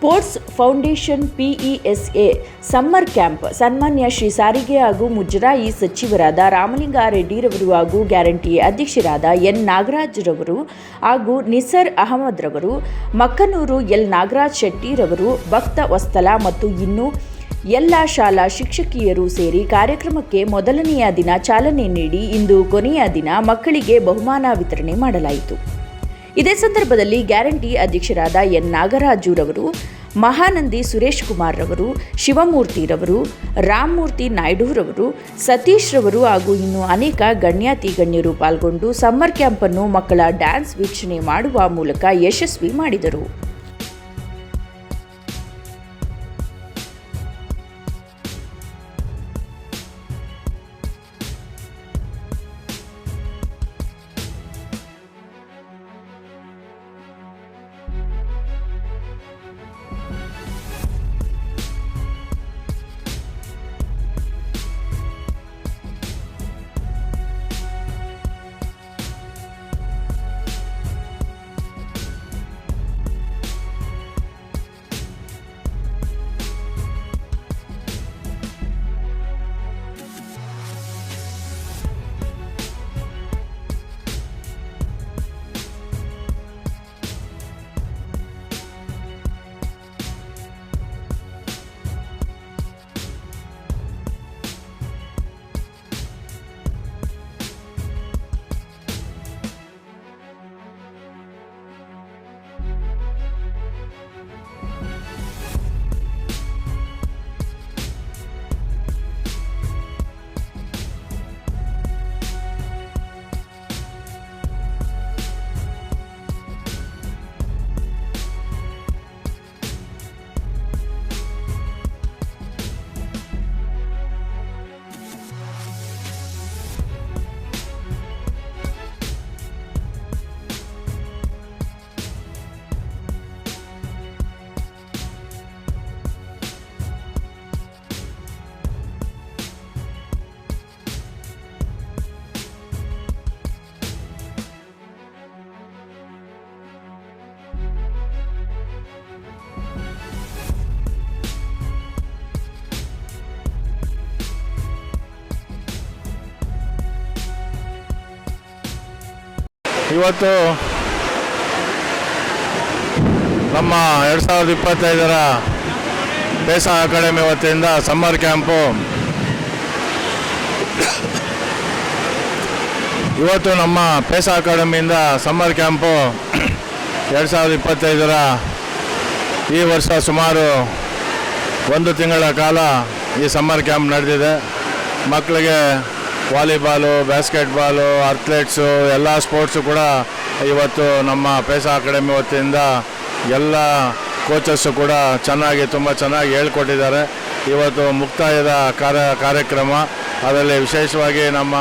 Sports foundation PESA summer camp. ಸನ್ಮಾನ್ಯ ಶ್ರೀ ಸಾರಿಗೆ ಹಾಗೂ ಮುಜರಾಯಿ ಸಚಿವರಾದ ರಾಮಲಿಂಗಾರೆಡ್ಡಿರವರು ಹಾಗೂ ಗ್ಯಾರಂಟಿ ಅಧ್ಯಕ್ಷರಾದ ಎನ್. ನಾಗರಾಜ್ರವರು ಹಾಗೂ ನಿಸರ್ ಅಹಮದ್ ರವರು ಮಕ್ಕನೂರು ಎಲ್. ನಾಗರಾಜ್ ಶೆಟ್ಟಿರವರು, ಭಕ್ತ ವಸ್ತಲ ಮತ್ತು ಇನ್ನು ಎಲ್ಲ ಶಾಲಾ ಶಿಕ್ಷಕಿಯರು ಸೇರಿ ಕಾರ್ಯಕ್ರಮಕ್ಕೆ ಮೊದಲನೆಯ ದಿನ ಚಾಲನೆ ನೀಡಿ ಇಂದು ಕೊನೆಯ ದಿನ ಮಕ್ಕಳಿಗೆ ಬಹುಮಾನ ವಿತರಣೆ ಮಾಡಲಾಯಿತು. ಇದೇ ಸಂದರ್ಭದಲ್ಲಿ ಗ್ಯಾರಂಟಿ ಅಧ್ಯಕ್ಷರಾದ ಎನ್. ನಾಗರಾಜುರವರು ಮಹಾನಂದಿ ಸುರೇಶ್ ಕುಮಾರ್ ರವರು ಶಿವಮೂರ್ತಿರವರು ರಾಮಮೂರ್ತಿ ನಾಯ್ಡುರವರು ಸತೀಶ್ ರವರು ಹಾಗೂ ಇನ್ನು ಅನೇಕ ಗಣ್ಯಾತಿ ಗಣ್ಯರು ಪಾಲ್ಗೊಂಡು ಸಮ್ಮರ್ ಕ್ಯಾಂಪನ್ನು ಮಕ್ಕಳ ಡ್ಯಾನ್ಸ್ ವೀಕ್ಷಣೆ ಮಾಡುವ ಮೂಲಕ ಯಶಸ್ವಿ ಮಾಡಿದರು. ಇವತ್ತು ನಮ್ಮ ಎರಡು ಸಾವಿರದ ಇಪ್ಪತ್ತೈದರ ಪೇಸ ಅಕಾಡೆಮಿ ವತಿಯಿಂದ ಸಮ್ಮರ್ ಕ್ಯಾಂಪು. ಇವತ್ತು ನಮ್ಮ ಪೇಸ ಅಕಾಡೆಮಿಯಿಂದ ಸಮ್ಮರ್ ಕ್ಯಾಂಪು ಎರಡು ಸಾವಿರದ ಇಪ್ಪತ್ತೈದರ ಈ ವರ್ಷ ಸುಮಾರು ಒಂದು ತಿಂಗಳ ಕಾಲ ಈ ಸಮ್ಮರ್ ಕ್ಯಾಂಪ್ ನಡೆದಿದೆ. ಮಕ್ಕಳಿಗೆ ವಾಲಿಬಾಲು ಬ್ಯಾಸ್ಕೆಟ್ಬಾಲು ಅಥ್ಲೆಟ್ಸು, ಎಲ್ಲ ಸ್ಪೋರ್ಟ್ಸು ಕೂಡ ಇವತ್ತು ನಮ್ಮ ಪೇಸ ಅಕಾಡೆಮಿ ವತಿಯಿಂದ ಎಲ್ಲ ಕೋಚಸ್ಸು ಕೂಡ ಚೆನ್ನಾಗಿ, ತುಂಬ ಚೆನ್ನಾಗಿ ಹೇಳ್ಕೊಟ್ಟಿದ್ದಾರೆ. ಇವತ್ತು ಮುಕ್ತಾಯದ ಕಾರ್ಯ, ಕಾರ್ಯಕ್ರಮ. ಅದರಲ್ಲಿ ವಿಶೇಷವಾಗಿ ನಮ್ಮ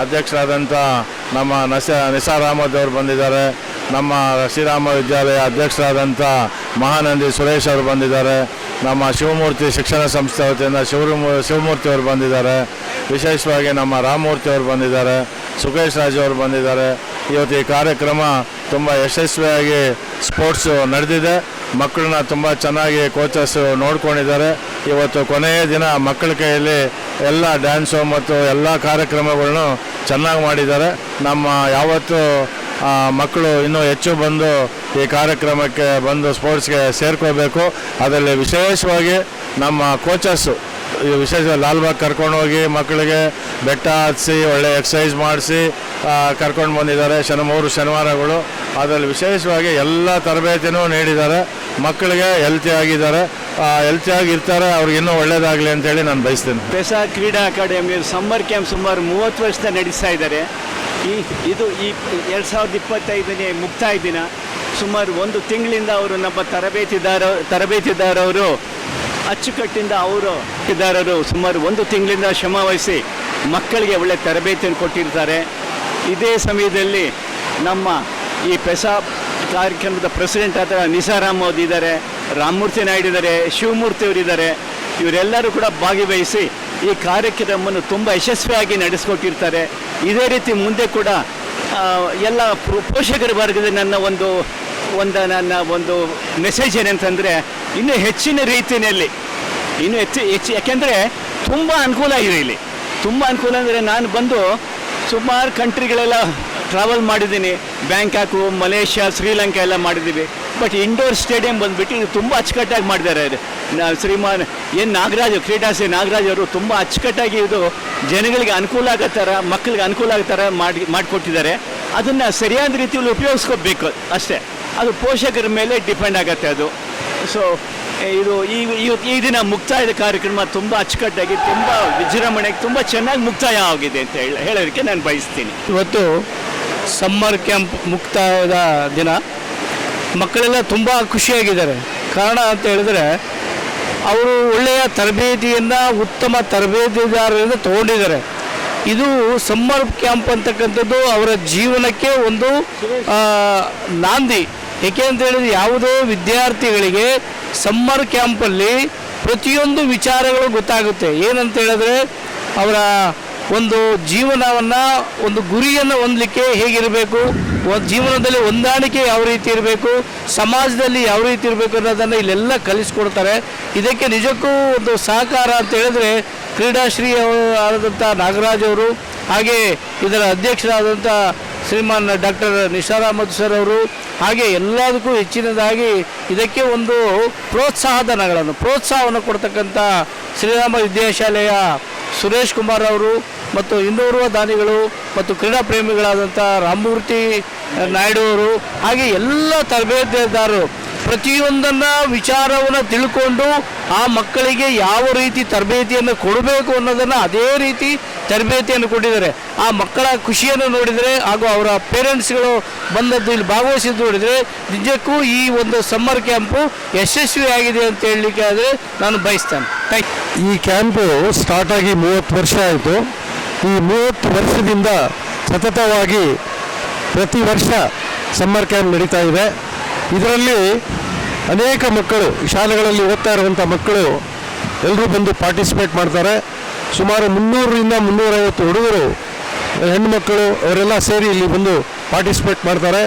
ಅಧ್ಯಕ್ಷರಾದಂಥ ನಮ್ಮ ನಸ ನಿಸಾರ್ ಅಹಮದ್ ಅವರು ಬಂದಿದ್ದಾರೆ. ನಮ್ಮ ಶ್ರೀರಾಮ ವಿದ್ಯಾಲಯ ಅಧ್ಯಕ್ಷರಾದಂಥ ಮಹಾನಂದಿ ಸುರೇಶ್ ಅವರು ಬಂದಿದ್ದಾರೆ. ನಮ್ಮ ಶಿವಮೂರ್ತಿ ಶಿಕ್ಷಣ ಸಂಸ್ಥೆ ವತಿಯಿಂದ ಶಿವಮೂ, ಶಿವಮೂರ್ತಿ ಅವರು ಬಂದಿದ್ದಾರೆ. ವಿಶೇಷವಾಗಿ ನಮ್ಮ ರಾಮಮೂರ್ತಿ ಅವರು ಬಂದಿದ್ದಾರೆ, ಸುಖೇಶ್ ರಾಜು ಅವರು ಬಂದಿದ್ದಾರೆ. ಇವತ್ತು ಈ ಕಾರ್ಯಕ್ರಮ ತುಂಬ ಯಶಸ್ವಿಯಾಗಿ ಸ್ಪೋರ್ಟ್ಸು ನಡೆದಿದೆ. ಮಕ್ಕಳನ್ನ ತುಂಬ ಚೆನ್ನಾಗಿ ಕೋಚಸ್ ನೋಡ್ಕೊಂಡಿದ್ದಾರೆ. ಇವತ್ತು ಕೊನೆಯ ದಿನ ಮಕ್ಕಳ ಕೈಯಲ್ಲಿ ಎಲ್ಲ ಡ್ಯಾನ್ಸು ಮತ್ತು ಎಲ್ಲ ಕಾರ್ಯಕ್ರಮಗಳನ್ನು ಚೆನ್ನಾಗಿ ಮಾಡಿದ್ದಾರೆ. ನಮ್ಮ ಯಾವತ್ತು ಮಕ್ಕಳು ಇನ್ನೂ ಹೆಚ್ಚು ಬಂದು ಈ ಕಾರ್ಯಕ್ರಮಕ್ಕೆ ಬಂದು ಸ್ಪೋರ್ಟ್ಸ್ಗೆ ಸೇರ್ಕೋಬೇಕು. ಅದರಲ್ಲಿ ವಿಶೇಷವಾಗಿ ನಮ್ಮ ಕೋಚಸ್ಸು ವಿಶೇಷ ಲಾಲ್ಬಾಗ್ ಕರ್ಕೊಂಡು ಹೋಗಿ ಮಕ್ಕಳಿಗೆ ಬೆಟ್ಟ ಹತ್ಸಿ, ಒಳ್ಳೆ ಎಕ್ಸಸೈಸ್ ಮಾಡಿಸಿ ಕರ್ಕೊಂಡು ಬಂದಿದ್ದಾರೆ. ಶನಿ ಮೂರು ಶನಿವಾರಗಳು. ಅದರಲ್ಲಿ ವಿಶೇಷವಾಗಿ ಎಲ್ಲ ತರಬೇತಿನೂ ನೀಡಿದ್ದಾರೆ. ಮಕ್ಕಳಿಗೆ ಹೆಲ್ತಿ ಆಗಿದ್ದಾರೆ. ಹೆಲ್ತಿಯಾಗಿ ಇರ್ತಾರೆ. ಅವ್ರಿಗೆ ಇನ್ನೂ ಒಳ್ಳೇದಾಗಲಿ ಅಂತೇಳಿ ನಾನು ಬಯಸ್ತೀನಿ. ಪೆಸಾ ಕ್ರೀಡಾ ಅಕಾಡೆಮಿ ಸಮ್ಮರ್ ಕ್ಯಾಂಪ್ ಸುಮಾರು ಮೂವತ್ತು ವರ್ಷದ ನಡೆಸ್ತಾ ಇದ್ದಾರೆ. ಈ, ಇದು ಈ ಎರಡು ಸಾವಿರದ ಇಪ್ಪತ್ತೈದನೇ ಮುಕ್ತಾಯ ದಿನ. ಸುಮಾರು ಒಂದು ತಿಂಗಳಿಂದ ಅವರು ನಮ್ಮ ತರಬೇತಿದಾರ ತರಬೇತಿದಾರವರು ಅಚ್ಚುಕಟ್ಟಿಂದ ಅವರು ಇದ್ದಾರರು ಸುಮಾರು ಒಂದು ತಿಂಗಳಿಂದ ಶ್ರಮ ವಹಿಸಿ ಮಕ್ಕಳಿಗೆ ಒಳ್ಳೆ ತರಬೇತಿಯನ್ನು ಕೊಟ್ಟಿರ್ತಾರೆ. ಇದೇ ಸಮಯದಲ್ಲಿ ನಮ್ಮ ಈ ಪೆಸಾ ಕಾರ್ಯಕ್ರಮದ ಪ್ರೆಸಿಡೆಂಟ್ ಆದ ನಿಸಾರಾಮ್ ಅಹಮದ್ ಇದ್ದಾರೆ, ರಾಮಮೂರ್ತಿ ನಾಯ್ಡು ಇದ್ದಾರೆ, ಶಿವಮೂರ್ತಿ ಅವರಿದ್ದಾರೆ ಇವರೆಲ್ಲರೂ ಕೂಡ ಭಾಗವಹಿಸಿ ಈ ಕಾರ್ಯಕ್ರಮವನ್ನು ತುಂಬ ಯಶಸ್ವಿಯಾಗಿ ನಡೆಸ್ಕೊಟ್ಟಿರ್ತಾರೆ. ಇದೇ ರೀತಿ ಮುಂದೆ ಕೂಡ ಎಲ್ಲ ಪೋಷಕರ ವರ್ಗದ ನನ್ನ ಒಂದು ಒಂದು ನನ್ನ ಒಂದು ಮೆಸೇಜ್ ಏನಂತಂದರೆ, ಇನ್ನೂ ಹೆಚ್ಚಿನ ರೀತಿಯಲ್ಲಿ, ಇನ್ನೂ ಹೆಚ್ಚು ಹೆಚ್ಚು, ಯಾಕೆಂದರೆ ತುಂಬ ಅನುಕೂಲ ಇದೆ ಇಲ್ಲಿ. ತುಂಬ ಅನುಕೂಲ ಅಂದರೆ ನಾನು ಬಂದು ಸುಮಾರು ಕಂಟ್ರಿಗಳೆಲ್ಲ ಟ್ರಾವೆಲ್ ಮಾಡಿದ್ದೀನಿ. ಬ್ಯಾಂಕಾಕು, ಮಲೇಷ್ಯಾ, ಶ್ರೀಲಂಕಾ ಎಲ್ಲ ಮಾಡಿದ್ದೀವಿ. ಬಟ್ ಇಂಡೋರ್ ಸ್ಟೇಡಿಯಂ ಬಂದುಬಿಟ್ಟು ಇದು ತುಂಬ ಅಚ್ಚುಕಟ್ಟಾಗಿ ಮಾಡಿದ್ದಾರೆ ನಾ ಶ್ರೀಮಾನ್ ಏನು ನಾಗರಾಜ್ ಕ್ರೀಡಾಶ್ರೀ ನಾಗರಾಜ್ ಅವರು ತುಂಬ ಅಚ್ಚುಕಟ್ಟಾಗಿ ಇದು ಜನಗಳಿಗೆ ಅನುಕೂಲ ಆಗೋ ಥರ ಮಕ್ಕಳಿಗೆ ಅನುಕೂಲ ಆಗೋ ಥರ ಮಾಡಿ ಮಾಡಿಕೊಟ್ಟಿದ್ದಾರೆ. ಅದನ್ನು ಸರಿಯಾದ ರೀತಿಯಲ್ಲಿ ಉಪಯೋಗಿಸ್ಕೋಬೇಕು ಅಷ್ಟೇ. ಅದು ಪೋಷಕರ ಮೇಲೆ ಡಿಪೆಂಡ್ ಆಗುತ್ತೆ ಅದು. ಸೊ ಇದು ಈ, ಈ- ದಿನ ಮುಕ್ತಾಯದ ಕಾರ್ಯಕ್ರಮ ತುಂಬ ಅಚ್ಚುಕಟ್ಟಾಗಿ ತುಂಬ ವಿಜೃಂಭಣೆಗೆ ತುಂಬ ಚೆನ್ನಾಗಿ ಮುಕ್ತಾಯ ಆಗಿದೆ ಅಂತ ಹೇಳಿ, ಹೇಳೋದಕ್ಕೆ ನಾನು ಬಯಸ್ತೀನಿ. ಇವತ್ತು ಸಮ್ಮರ್ ಕ್ಯಾಂಪ್ ಮುಕ್ತಾಯದ ದಿನ. ಮಕ್ಕಳೆಲ್ಲ ತುಂಬ ಖುಷಿಯಾಗಿದ್ದಾರೆ. ಕಾರಣ ಅಂತ ಹೇಳಿದ್ರೆ, ಅವರು ಒಳ್ಳೆಯ ತರಬೇತಿಯನ್ನು, ಉತ್ತಮ ತರಬೇತಿದಾರರಿಂದ ತಗೊಂಡಿದ್ದಾರೆ. ಇದು ಸಮ್ಮರ್ ಕ್ಯಾಂಪ್ ಅಂತಕ್ಕಂಥದ್ದು ಅವರ ಜೀವನಕ್ಕೆ ಒಂದು ನಾಂದಿ. ಏಕೆ ಅಂತ ಹೇಳಿದ್ರೆ ಯಾವುದೋ ವಿದ್ಯಾರ್ಥಿಗಳಿಗೆ ಸಮ್ಮರ್ ಕ್ಯಾಂಪಲ್ಲಿ ಪ್ರತಿಯೊಂದು ವಿಚಾರಗಳು ಗೊತ್ತಾಗುತ್ತೆ. ಏನಂತ ಹೇಳಿದ್ರೆ ಅವರ ಒಂದು ಜೀವನವನ್ನು, ಒಂದು ಗುರಿಯನ್ನು ಹೊಂದಲಿಕ್ಕೆ ಹೇಗಿರಬೇಕು ಜೀವನದಲ್ಲಿ ಹೊಂದಾಣಿಕೆ ಯಾವ ರೀತಿ ಇರಬೇಕು, ಸಮಾಜದಲ್ಲಿ ಯಾವ ರೀತಿ ಇರಬೇಕು ಅನ್ನೋದನ್ನು ಇಲ್ಲೆಲ್ಲ ಕಲಿಸ್ಕೊಡ್ತಾರೆ. ಇದಕ್ಕೆ ನಿಜಕ್ಕೂ ಒಂದು ಸಹಕಾರ ಅಂತ ಹೇಳಿದ್ರೆ ಕ್ರೀಡಾಶ್ರೀ ಆದಂಥ ನಾಗರಾಜ್ ಅವರು, ಹಾಗೆ ಇದರ ಅಧ್ಯಕ್ಷರಾದಂಥ ಶ್ರೀಮಾನ್ ಡಾಕ್ಟರ್ ನಿಶಾರ್ ಅಹಮದ್ ಸರ್ ಅವರು, ಹಾಗೆ ಎಲ್ಲದಕ್ಕೂ ಹೆಚ್ಚಿನದಾಗಿ ಇದಕ್ಕೆ ಒಂದು ಪ್ರೋತ್ಸಾಹಧನಗಳನ್ನು, ಪ್ರೋತ್ಸಾಹವನ್ನು ಕೊಡ್ತಕ್ಕಂಥ ಶ್ರೀರಾಮ ವಿದ್ಯಾಶಾಲೆಯ ಸುರೇಶ್ ಕುಮಾರ್ ಅವರು ಮತ್ತು ಇನ್ನೋರ್ವ ದಾನಿಗಳು ಮತ್ತು ಕ್ರೀಡಾ ಪ್ರೇಮಿಗಳಾದಂಥ ರಾಮಮೂರ್ತಿ ನಾಯ್ಡು ಅವರು, ಹಾಗೆ ಎಲ್ಲ ತರಬೇತಿದಾರರು ಪ್ರತಿಯೊಂದನ್ನು ವಿಚಾರವನ್ನು ತಿಳ್ಕೊಂಡು ಆ ಮಕ್ಕಳಿಗೆ ಯಾವ ರೀತಿ ತರಬೇತಿಯನ್ನು ಕೊಡಬೇಕು ಅನ್ನೋದನ್ನು ಅದೇ ರೀತಿ ತರಬೇತಿಯನ್ನು ಕೊಟ್ಟಿದ್ದಾರೆ. ಆ ಮಕ್ಕಳ ಖುಷಿಯನ್ನು ನೋಡಿದರೆ ಹಾಗೂ ಅವರ ಪೇರೆಂಟ್ಸ್ಗಳು ಬಂದದ್ದು ಇಲ್ಲಿ ಭಾಗವಹಿಸಿದ್ದು ನೋಡಿದರೆ ನಿಜಕ್ಕೂ ಈ ಒಂದು ಸಮ್ಮರ್ ಕ್ಯಾಂಪು ಯಶಸ್ವಿಯಾಗಿದೆ ಅಂತ ಹೇಳಲಿಕ್ಕೆ ಆದರೆ ನಾನು ಬಯಸ್ತೇನೆ. ಥ್ಯಾಂಕ್ ಈ ಕ್ಯಾಂಪು ಸ್ಟಾರ್ಟ್ ಆಗಿ ಮೂವತ್ತು ವರ್ಷ ಆಯಿತು. ಈ ಮೂವತ್ತು ವರ್ಷದಿಂದ ಸತತವಾಗಿ ಪ್ರತಿ ವರ್ಷ ಸಮ್ಮರ್ ಕ್ಯಾಂಪ್ ನಡೀತಾ ಇದೆ. ಇದರಲ್ಲಿ ಅನೇಕ ಮಕ್ಕಳು ಶಾಲೆಗಳಲ್ಲಿ ಓದ್ತಾ ಇರುವಂಥ ಮಕ್ಕಳು ಎಲ್ಲರೂ ಬಂದು ಪಾರ್ಟಿಸಿಪೇಟ್ ಮಾಡ್ತಾರೆ. ಸುಮಾರು ಮುನ್ನೂರರಿಂದ ಮುನ್ನೂರೈವತ್ತು ಹುಡುಗರು, ಹೆಣ್ಣುಮಕ್ಕಳು ಅವರೆಲ್ಲ ಸೇರಿ ಇಲ್ಲಿ ಬಂದು ಪಾರ್ಟಿಸಿಪೇಟ್ ಮಾಡ್ತಾರೆ.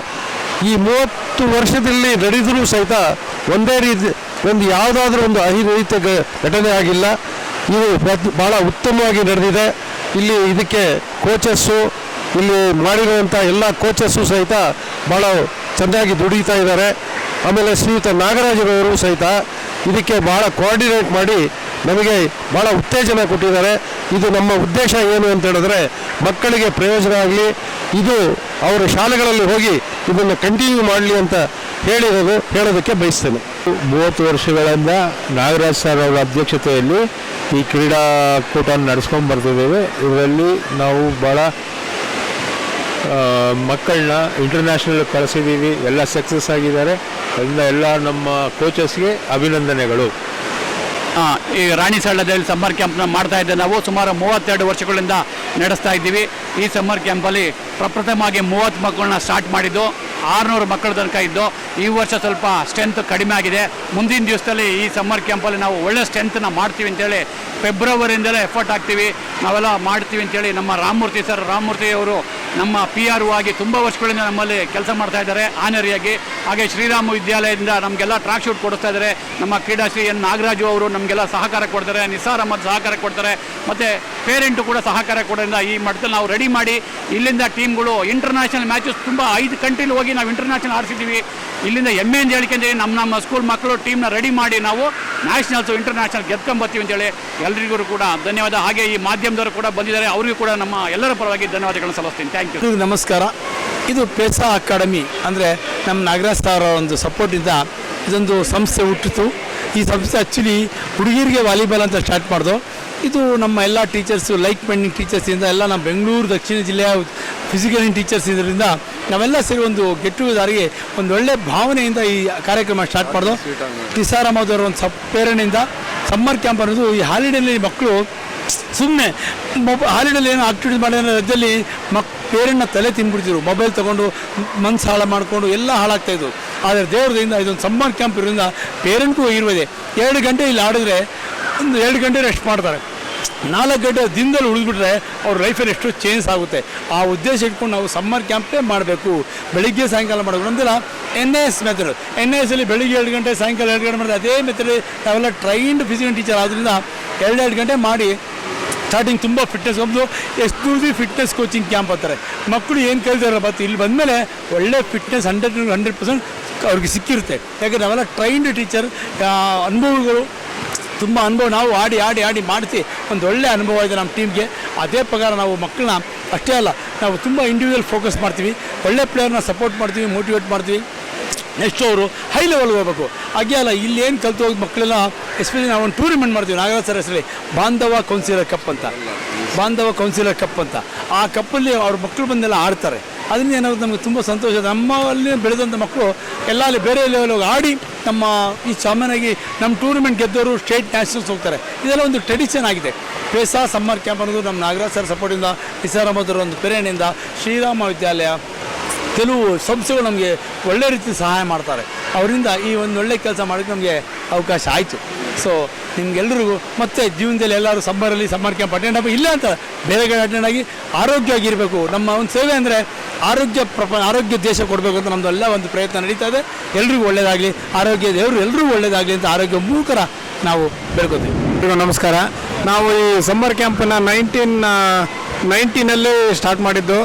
ಈ ಮೂವತ್ತು ವರ್ಷದಲ್ಲಿ ನಡೆದರೂ ಸಹಿತ ಒಂದೇ ರೀತಿ, ಒಂದು ಯಾವುದಾದ್ರೂ ಒಂದು ಅಹಿರಹಿತ ಘಟನೆ ಆಗಿಲ್ಲ. ಇದು ಭಾಳ ಉತ್ತಮವಾಗಿ ನಡೆದಿದೆ. ಇಲ್ಲಿ ಇದಕ್ಕೆ ಕೋಚಸ್ಸು ಇಲ್ಲಿ ಮಾಡಿರುವಂಥ ಎಲ್ಲ ಕೋಚಸ್ಸು ಸಹಿತ ಭಾಳ ಚೆನ್ನಾಗಿ ದುಡಿತಾ ಇದ್ದಾರೆ. ಆಮೇಲೆ ಶ್ರೀಯುತ ನಾಗರಾಜರವರು ಸಹಿತ ಇದಕ್ಕೆ ಭಾಳ ಕೋಆರ್ಡಿನೇಟ್ ಮಾಡಿ ನಮಗೆ ಭಾಳ ಉತ್ತೇಜನ ಕೊಟ್ಟಿದ್ದಾರೆ. ಇದು ನಮ್ಮ ಉದ್ದೇಶ ಏನು ಅಂತ ಹೇಳಿದ್ರೆ ಮಕ್ಕಳಿಗೆ ಪ್ರಯೋಜನ ಆಗಲಿ, ಇದು ಅವರ ಶಾಲೆಗಳಲ್ಲಿ ಹೋಗಿ ಇದನ್ನು ಕಂಟಿನ್ಯೂ ಮಾಡಲಿ ಅಂತ ಹೇಳಿರೋದು, ಹೇಳೋದಕ್ಕೆ ಬಯಸ್ತೇನೆ. ಮೂವತ್ತು ವರ್ಷಗಳಿಂದ ನಾಗರಾಜ್ ಸರ್ ಅವರ ಅಧ್ಯಕ್ಷತೆಯಲ್ಲಿ ಈ ಕ್ರೀಡಾಕೂಟ ನಡೆಸ್ಕೊಂಡು ಬರ್ತಿದ್ದೇವೆ. ಇದರಲ್ಲಿ ನಾವು ಭಾಳ ಮಕ್ಕಳನ್ನ ಇಂಟರ್ನ್ಯಾಷನಲ್ ಕಳಿಸಿದ್ದೀವಿ ಎಲ್ಲ ಸಕ್ಸಸ್ ಆಗಿದ್ದಾರೆ. ಅದರಿಂದ ಎಲ್ಲ ನಮ್ಮ ಕೋಚಸ್ಗೆ ಅಭಿನಂದನೆಗಳು. ಆ, ಈ ರಾಣಿ ಸಳ್ಳದಲ್ಲಿ ಸಮ್ಮರ್ ಕ್ಯಾಂಪ್ನ ಮಾಡ್ತಾ ಇದ್ದೆ ನಾವು ಸುಮಾರು ಮೂವತ್ತೆರಡು ವರ್ಷಗಳಿಂದ ನಡೆಸ್ತಾ ಇದ್ದೀವಿ. ಈ ಸಮ್ಮರ್ ಕ್ಯಾಂಪಲ್ಲಿ ಪ್ರಪ್ರಥಮವಾಗಿ ಮೂವತ್ತು ಮಕ್ಕಳನ್ನ ಸ್ಟಾರ್ಟ್ ಮಾಡಿದ್ದು ಆರುನೂರು ಮಕ್ಕಳ ತನಕ ಇದ್ದು ಈ ವರ್ಷ ಸ್ವಲ್ಪ ಸ್ಟ್ರೆಂತ್ ಕಡಿಮೆ ಆಗಿದೆ. ಮುಂದಿನ ದಿವಸದಲ್ಲಿ ಈ ಸಮ್ಮರ್ ಕ್ಯಾಂಪಲ್ಲಿ ನಾವು ಒಳ್ಳೆ ಸ್ಟ್ರೆಂತನ್ನ ಮಾಡ್ತೀವಿ ಅಂತೇಳಿ ಫೆಬ್ರವರಿಯಿಂದಲೇ ಎಫರ್ಟ್ ಹಾಕ್ತೀವಿ. ನಾವೆಲ್ಲ ಮಾಡ್ತೀವಿ ಅಂತೇಳಿ ನಮ್ಮ ರಾಮಮೂರ್ತಿ ಸರ್ ರಾಮಮೂರ್ತಿ ಅವರು ನಮ್ಮ ಪಿ ಆರ್ ಆಗಿ ತುಂಬ ವರ್ಷಗಳಿಂದ ನಮ್ಮಲ್ಲಿ ಕೆಲಸ ಮಾಡ್ತಾ ಇದ್ದಾರೆ. ಆನರಿಯಾಗಿ. ಹಾಗೆ ಶ್ರೀರಾಮ ವಿದ್ಯಾಲಯದಿಂದ ನಮಗೆಲ್ಲ ಟ್ರ್ಯಾಕ್ ಶೂಟ್ ಕೊಡಿಸ್ತಾ ಇದ್ದಾರೆ. ನಮ್ಮ ಕ್ರೀಡಾಶ್ರೀ ಎನ್ ನಾಗರಾಜು ಅವರು ನಮಗೆಲ್ಲ ಸಹಕಾರ ಕೊಡ್ತಾರೆ. ನಿಸಾರ್ ಅಹಮದ್ ಸಹಕಾರ ಕೊಡ್ತಾರೆ. ಮತ್ತು ಪೇರೆಂಟು ಕೂಡ ಸಹಕಾರ ಕೊಡೋದ್ರಿಂದ ಈ ಮಟ್ಟದಲ್ಲಿ ನಾವು ರೆಡಿ ಮಾಡಿ ಇಲ್ಲಿಂದ ಟೀಮ್ಗಳು ಇಂಟರ್ನ್ಯಾಷನಲ್ ಮ್ಯಾಚಸ್ ತುಂಬ ಐದು ಕಂಟ್ರಿಲಿ ಹೋಗಿ ನಾವು ಇಂಟರ್ನ್ಯಾಷನಲ್ ಆಡಿಸಿದ್ದೀವಿ. ಇಲ್ಲಿಂದ ಹೆಮ್ಮೆ ಅಂತ ಹೇಳ್ಕೊಂತೀವಿ ನಮ್ಮ ನಮ್ಮ ಸ್ಕೂಲ್ ಮಕ್ಕಳು ಟೀಮ್ನ ರೆಡಿ ಮಾಡಿ ನಾವು ನ್ಯಾಷನಲ್ಸು ಇಂಟರ್ನ್ಯಾಷನಲ್ ಗೆದ್ಕೊಂಬರ್ತೀವಿ ಅಂತೇಳಿ ಎಲ್ರಿಗೂ ಕೂಡ ಧನ್ಯವಾದ. ಹಾಗೆ ಈ ಮಾಧ್ಯಮದವರು ಕೂಡ ಬಂದಿದ್ದಾರೆ. ಅವರಿಗೂ ಕೂಡ ನಮ್ಮ ಎಲ್ಲರ ಪರವಾಗಿ ಧನ್ಯವಾದಗಳನ್ನು ಸಲ್ಲಿಸ್ತೀನಿ. ಥ್ಯಾಂಕ್ ಯು ನಮಸ್ಕಾರ. ಇದು ಪೇಸಾ ಅಕಾಡೆಮಿ, ಅಂದರೆ ನಮ್ಮ ನಾಗರಾಜ್ ಅವರ ಒಂದು ಸಪೋರ್ಟಿಂದ ಇದೊಂದು ಸಂಸ್ಥೆ ಹುಟ್ಟಿತು. ಈ ಸಂಸ್ಥೆ ಆ್ಯಕ್ಚುಲಿ ಹುಡುಗಿರಿಗೆ ವಾಲಿಬಾಲ್ ಅಂತ ಸ್ಟಾರ್ಟ್ ಮಾಡ್ದು. ಇದು ನಮ್ಮ ಎಲ್ಲ ಟೀಚರ್ಸು ಲೈಕ್ ಮೈಂಡಿಂಗ್ ಟೀಚರ್ಸಿಂದ ಎಲ್ಲ ನಮ್ಮ ಬೆಂಗಳೂರು ದಕ್ಷಿಣ ಜಿಲ್ಲೆಯ ಫಿಸಿಕಲ್ ಟೀಚರ್ಸ್ ಇದರಿಂದ ನಾವೆಲ್ಲ ಸೇರಿ ಒಂದು ಗೆಟ್ ಟುಗೆದರ್ಗೆ ಒಂದು ಒಳ್ಳೆ ಭಾವನೆಯಿಂದ ಈ ಕಾರ್ಯಕ್ರಮ ಸ್ಟಾರ್ಟ್ ಮಾಡಿದ್ರು ನಿಸಾರ್ ಅಹಮದ್ ಅವರ ಒಂದು ಸಪ್ ಪ್ರೇರಣೆಯಿಂದ ಸಮ್ಮರ್ ಕ್ಯಾಂಪ್ ಅನ್ನೋದು ಈ ಹಾಲಿಡೇಲಿ ಮಕ್ಕಳು ಸುಮ್ಮನೆ ಮೊಬ ಹಾಲಿನಲ್ಲಿ ಏನೋ ಆಕ್ಟಿವಿಟೀಸ್ ಮಾಡಿದ್ರೆ ರಜೆಯಲ್ಲಿ ಮಕ್ ಪೇರೆಂಟ್ನ ತಲೆ ತಿನ್ಬಿಡ್ತಿದ್ರು ಮೊಬೈಲ್ ತೊಗೊಂಡು ಮನ್ಸು ಹಾಳು ಮಾಡಿಕೊಂಡು ಎಲ್ಲ ಹಾಳಾಗ್ತಾಯಿದ್ರು ಆದರೆ ದೇವ್ರದಿಂದ ಇದೊಂದು ಸಮ್ಮರ್ ಕ್ಯಾಂಪ್ ಇರೋದ್ರಿಂದ ಪೇರೆಂಟ್ಗೂ ಇರುವುದೇ. ಎರಡು ಗಂಟೆ ಇಲ್ಲಿ ಆಡಿದ್ರೆ ಒಂದು ಎರಡು ಗಂಟೆ ರೆಸ್ಟ್ ಮಾಡ್ತಾರೆ. ನಾಲ್ಕು ಗಂಟೆ ದಿನದಲ್ಲಿ ಉಳಿದ್ಬಿಟ್ರೆ ಅವ್ರ ಲೈಫಲ್ಲಿ ಎಷ್ಟು ಚೇಂಜ್ ಆಗುತ್ತೆ. ಆ ಉದ್ದೇಶ ಇಟ್ಕೊಂಡು ನಾವು ಸಮ್ಮರ್ ಕ್ಯಾಂಪೇ ಮಾಡಬೇಕು. ಬೆಳಿಗ್ಗೆ ಸಾಯಂಕಾಲ ಮಾಡಬೇಕು. ನಮ್ದೆಲ್ಲ N A S method N A ಎಸ್ಸಲ್ಲಿ ಬೆಳಿಗ್ಗೆ ಎರಡು ಗಂಟೆ, ಸಾಯಂಕಾಲ ಎರಡು ಗಂಟೆ ಮಾಡಿದ್ರೆ ಅದೇ ಮೆಥಡ್ ನಾವೆಲ್ಲ ಟ್ರೈನ್ಡ್ ಫಿಸಿಕಲ್ ಟೀಚರ್ ಆದ್ದರಿಂದ ಎರಡೆರಡು ಗಂಟೆ ಮಾಡಿ ಸ್ಟಾರ್ಟಿಂಗ್ ತುಂಬ ಫಿಟ್ನೆಸ್ ಒಂದು ಎಕ್ಸ್ಕ್ಲೂಸಿವ್ ಫಿಟ್ನೆಸ್ ಕೋಚಿಂಗ್ ಕ್ಯಾಂಪ್ ಅಂತಾರೆ. ಮಕ್ಕಳು ಏನು ಕಲಿತಾರೆ ಮತ್ತು ಇಲ್ಲಿ ಬಂದಮೇಲೆ ಒಳ್ಳೆ ಫಿಟ್ನೆಸ್ ಹಂಡ್ರೆಡ್ ಹಂಡ್ರೆಡ್ ಪರ್ಸೆಂಟ್ ಅವ್ರಿಗೆ ಸಿಕ್ಕಿರುತ್ತೆ. ಯಾಕಂದರೆ ನಾವೆಲ್ಲ ಟ್ರೈನ್ಡ್ ಟೀಚರ್ ಅನುಭವಗಳು. ತುಂಬ ಅನುಭವ ನಾವು ಆಡಿ ಆಡಿ ಆಡಿ ಮಾಡಿಸಿ ಒಂದು ಒಳ್ಳೆ ಅನುಭವ ಇದೆ ನಮ್ಮ ಟೀಮ್ಗೆ ಅದೇ ಪ್ರಕಾರ ನಾವು ಮಕ್ಕಳನ್ನ ಅಷ್ಟೇ ಅಲ್ಲ, ನಾವು ತುಂಬ ಇಂಡಿವಿಜುವಲ್ ಫೋಕಸ್ ಮಾಡ್ತೀವಿ. ಒಳ್ಳೆ ಪ್ಲೇಯರ್ನ ಸಪೋರ್ಟ್ ಮಾಡ್ತೀವಿ ಮೋಟಿವೇಟ್ ಮಾಡ್ತೀವಿ. ನೆಕ್ಸ್ಟ್ ಅವರು ಹೈ ಲೆವೆಲ್ಗೆ ಹೋಗ್ಬೇಕು. ಹಾಗೆ ಅಲ್ಲ ಏನು ಕಲ್ತು ಹೋಗಿ ಮಕ್ಕಳೆಲ್ಲ ಎಸ್ಪೆಷಲಿ ನಾವು ಒಂದು ಟೂರ್ನಮೆಂಟ್ ಮಾಡ್ತೀವಿ, ನಾಗರಾಜ್ ಸರ್ ಹೆಸರಲ್ಲಿ, ಬಾಂಧವ ಕೌನ್ಸಿಲರ್ ಕಪ್ ಅಂತ. ಬಾಂಧವ ಕೌನ್ಸಿಲರ್ ಕಪ್ ಅಂತ. ಆ ಕಪ್ಪಲ್ಲಿ ಅವ್ರ ಮಕ್ಕಳು ಬಂದೆಲ್ಲ ಆಡ್ತಾರೆ. ಅದರಿಂದ ಏನಾಗುತ್ತೆ, ನಮಗೆ ತುಂಬ ಸಂತೋಷ. ನಮ್ಮಲ್ಲಿ ಬೆಳೆದಂಥ ಮಕ್ಕಳು ಎಲ್ಲ ಅಲ್ಲಿ ಬೇರೆ ಲೆವೆಲ್ ಹೋಗಿ ಆಡಿ ನಮ್ಮ ಈ ಸಾಮಾನ್ಯವಾಗಿ ನಮ್ಮ ಟೂರ್ನಮೆಂಟ್ ಗೆದ್ದವರು ಸ್ಟೇಟ್ ನ್ಯಾಷನಲ್ಸ್ ಹೋಗ್ತಾರೆ. ಇದೆಲ್ಲ ಒಂದು ಟ್ರೆಡಿಷನ್ ಆಗಿದೆ. ಪೇಸಾ ಸಮ್ಮರ್ ಕ್ಯಾಂಪ್ ಅನ್ನೋದು ನಮ್ಮ ನಾಗರಾಜ್ ಸರ್ ಸಪೋರ್ಟಿಂದ ನಿಸಾರ್ ಒಂದು ಪ್ರೇರಣೆಯಿಂದ ಶ್ರೀರಾಮ ವಿದ್ಯಾಲಯ ಕೆಲವು ಸಂಸ್ಥೆಗಳು ನಮಗೆ ಒಳ್ಳೆ ರೀತಿ ಸಹಾಯ ಮಾಡ್ತಾರೆ. ಅವರಿಂದ ಈ ಒಂದು ಒಳ್ಳೆ ಕೆಲಸ ಮಾಡೋಕ್ಕೆ ನಮಗೆ ಅವಕಾಶ ಆಯಿತು. ಸೊ ನಿಮಗೆಲ್ಲರಿಗೂ ಮತ್ತೆ ಜೀವನದಲ್ಲಿ ಎಲ್ಲರೂ ಸಮ್ಮರಲ್ಲಿ ಸಮ್ಮರ್ ಕ್ಯಾಂಪ್ ಅಟೆಂಡ್ ಆಗಿ ಇಲ್ಲ ಅಂತ ಬೇರೆ ಕಡೆ ಅಟೆಂಡ್ ಆಗಿ ಆರೋಗ್ಯವಾಗಿರಬೇಕು. ನಮ್ಮ ಒಂದು ಸೇವೆ ಅಂದರೆ ಆರೋಗ್ಯ ಪ್ರಪ, ಆರೋಗ್ಯ ದೇಶ ಕೊಡಬೇಕು ಅಂತ ನಮ್ಮದು ಎಲ್ಲ ಒಂದು ಪ್ರಯತ್ನ ನಡೀತಾ ಇದೆ. ಎಲ್ರಿಗೂ ಒಳ್ಳೆಯದಾಗಲಿ ಆರೋಗ್ಯ ದೇವರು ಎಲ್ರಿಗೂ ಒಳ್ಳೆಯದಾಗಲಿ ಅಂತ ಆರೋಗ್ಯ ಮೂಕರ ನಾವು ಬೆಳ್ಕೋತೀವಿ ನಮಸ್ಕಾರ. ನಾವು ಈ ಸಮ್ಮರ್ ಕ್ಯಾಂಪನ್ನು ನೈನ್ಟೀನ್ ನೈನ್ಟೀನಲ್ಲಿ ಸ್ಟಾರ್ಟ್ ಮಾಡಿದ್ದು.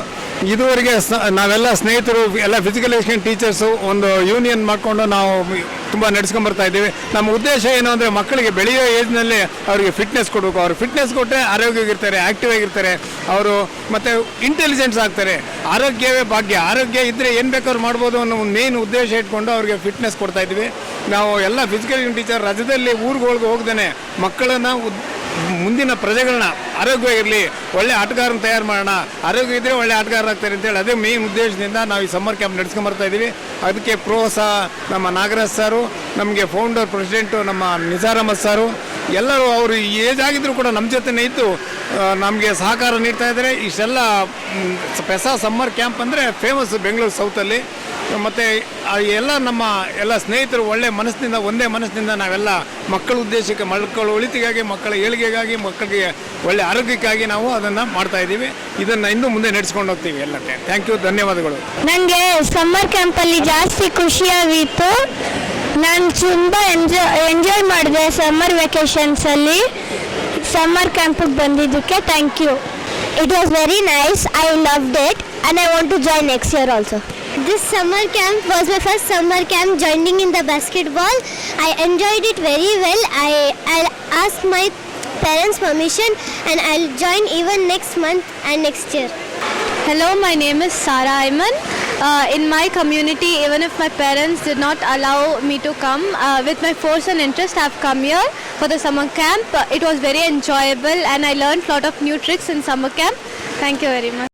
ಇದುವರೆಗೆ ನಾವೆಲ್ಲ ಸ್ನೇಹಿತರು, ಎಲ್ಲ ಫಿಸಿಕಲ್ ಎಜುಕೇಷನ್ ಟೀಚರ್ಸು ಒಂದು ಯೂನಿಯನ್ ಮಾಡಿಕೊಂಡು ನಾವು ತುಂಬ ನಡೆಸ್ಕೊಂಬರ್ತಾ ಇದ್ದೀವಿ. ನಮ್ಮ ಉದ್ದೇಶ ಏನು ಅಂದರೆ ಮಕ್ಕಳಿಗೆ ಬೆಳೆಯೋ ಏಜ್ನಲ್ಲಿ ಅವರಿಗೆ ಫಿಟ್ನೆಸ್ ಕೊಡಬೇಕು. ಅವರು ಫಿಟ್ನೆಸ್ ಕೊಟ್ಟರೆ ಆರೋಗ್ಯವಾಗಿರ್ತಾರೆ ಆ್ಯಕ್ಟಿವ್ ಆಗಿರ್ತಾರೆ. ಅವರು ಮತ್ತು ಇಂಟೆಲಿಜೆನ್ಸ್ ಆಗ್ತಾರೆ. ಆರೋಗ್ಯವೇ ಭಾಗ್ಯ. ಆರೋಗ್ಯ ಇದ್ದರೆ ಏನು ಬೇಕಾದ್ರು ಮಾಡ್ಬೋದು ಅನ್ನೋ ಒಂದು ಮೇನ್ ಉದ್ದೇಶ ಇಟ್ಕೊಂಡು ಅವ್ರಿಗೆ ಫಿಟ್ನೆಸ್ ಕೊಡ್ತಾ ಇದ್ದೀವಿ. ನಾವು ಎಲ್ಲ ಫಿಸಿಕಲ್ ಟೀಚರ್ ರಜದಲ್ಲಿ ಊರುಗಳಿಗೆ ಹೋಗ್ದೇ ಮಕ್ಕಳನ್ನು ಮುಂದಿನ ಪ್ರಜೆಗಳನ್ನ ಆರೋಗ್ಯ ಇರಲಿ ಒಳ್ಳೆ ಆಟಗಾರನ ತಯಾರು ಮಾಡೋಣ, ಆರೋಗ್ಯ ಇದ್ದರೆ ಒಳ್ಳೆ ಆಟಗಾರರಾಗ್ತಾರೆ ಅಂತೇಳಿ ಅದೇ ಮೇನ್ ಉದ್ದೇಶದಿಂದ ನಾವು ಈ ಸಮ್ಮರ್ ಕ್ಯಾಂಪ್ ನಡೆಸ್ಕೊಂಬರ್ತಾ ಇದ್ದೀವಿ ಅದಕ್ಕೆ ಪ್ರೋತ್ಸಾಹ ನಮ್ಮ ನಾಗರಾಜ್ ಸಾರು, ನಮಗೆ ಫೌಂಡರ್ ಪ್ರೆಸಿಡೆಂಟು ನಮ್ಮ ನಿಜಾರ್ ಅಹಮದ್ ಸಾರು, ಎಲ್ಲರೂ ಅವರು ಏಜ್ ಆಗಿದ್ರು ಕೂಡ ನಮ್ಮ ಜೊತೆನೇ ಇದ್ದು ನಮಗೆ ಸಹಕಾರ ನೀಡ್ತಾ ಇದ್ದಾರೆ. ಇಷ್ಟೆಲ್ಲ ಪೆಸಾ ಸಮ್ಮರ್ ಕ್ಯಾಂಪ್ ಅಂದರೆ ಫೇಮಸ್ ಬೆಂಗಳೂರು ಸೌತಲ್ಲಿ ಮತ್ತು ಎಲ್ಲ ನಮ್ಮ ಎಲ್ಲ ಸ್ನೇಹಿತರು ಒಳ್ಳೆ ಮನಸ್ಸಿನಿಂದ, ಒಂದೇ ಮನಸ್ಸಿನಿಂದ ನಾವೆಲ್ಲ ಮಕ್ಕಳ ಉದ್ದೇಶಕ್ಕೆ, ಮಕ್ಕಳ ಒಳಿತಿಗಾಗಿ, ಮಕ್ಕಳ ಏಳಿಗೆಗಾಗಿ, ಮಕ್ಕಳಿಗೆ ಒಳ್ಳೆ ಆರೋಗ್ಯಕ್ಕಾಗಿ ನಾವು ಅದನ್ನು ಮಾಡ್ತಾ ಇದ್ದೀವಿ. ಇದನ್ನು ಇನ್ನೂ ಮುಂದೆ ನಡೆಸ್ಕೊಂಡು ಹೋಗ್ತೀವಿ ಎಲ್ಲ. ಥ್ಯಾಂಕ್ ಯು ಧನ್ಯವಾದಗಳು. ನನಗೆ ಸಮ್ಮರ್ ಕ್ಯಾಂಪಲ್ಲಿ ಜಾಸ್ತಿ ಖುಷಿಯಾಗಿತ್ತು. ನಾನು ತುಂಬ ಎಂಜಾಯ್ ಎಂಜಾಯ್ ಮಾಡಿದೆ ಸಮ್ಮರ್ ವೆಕೇಷನ್ಸಲ್ಲಿ ಸಮ್ಮರ್ ಕ್ಯಾಂಪಿಗೆ ಬಂದಿದ್ದಕ್ಕೆ thank you it was very nice I loved it and I want to join next year also This summer camp was my first summer camp joining in the basketball. I enjoyed it very well. I, I'll ask my parents' permission and I'll join even next month and next year. Hello, my name is Sara Ayman. Uh, in my community, even if my parents did not allow me to come, uh, with my force and interest, I've come here for the summer camp. Uh, it was very enjoyable and I learned a lot of new tricks in summer camp. Thank you very much.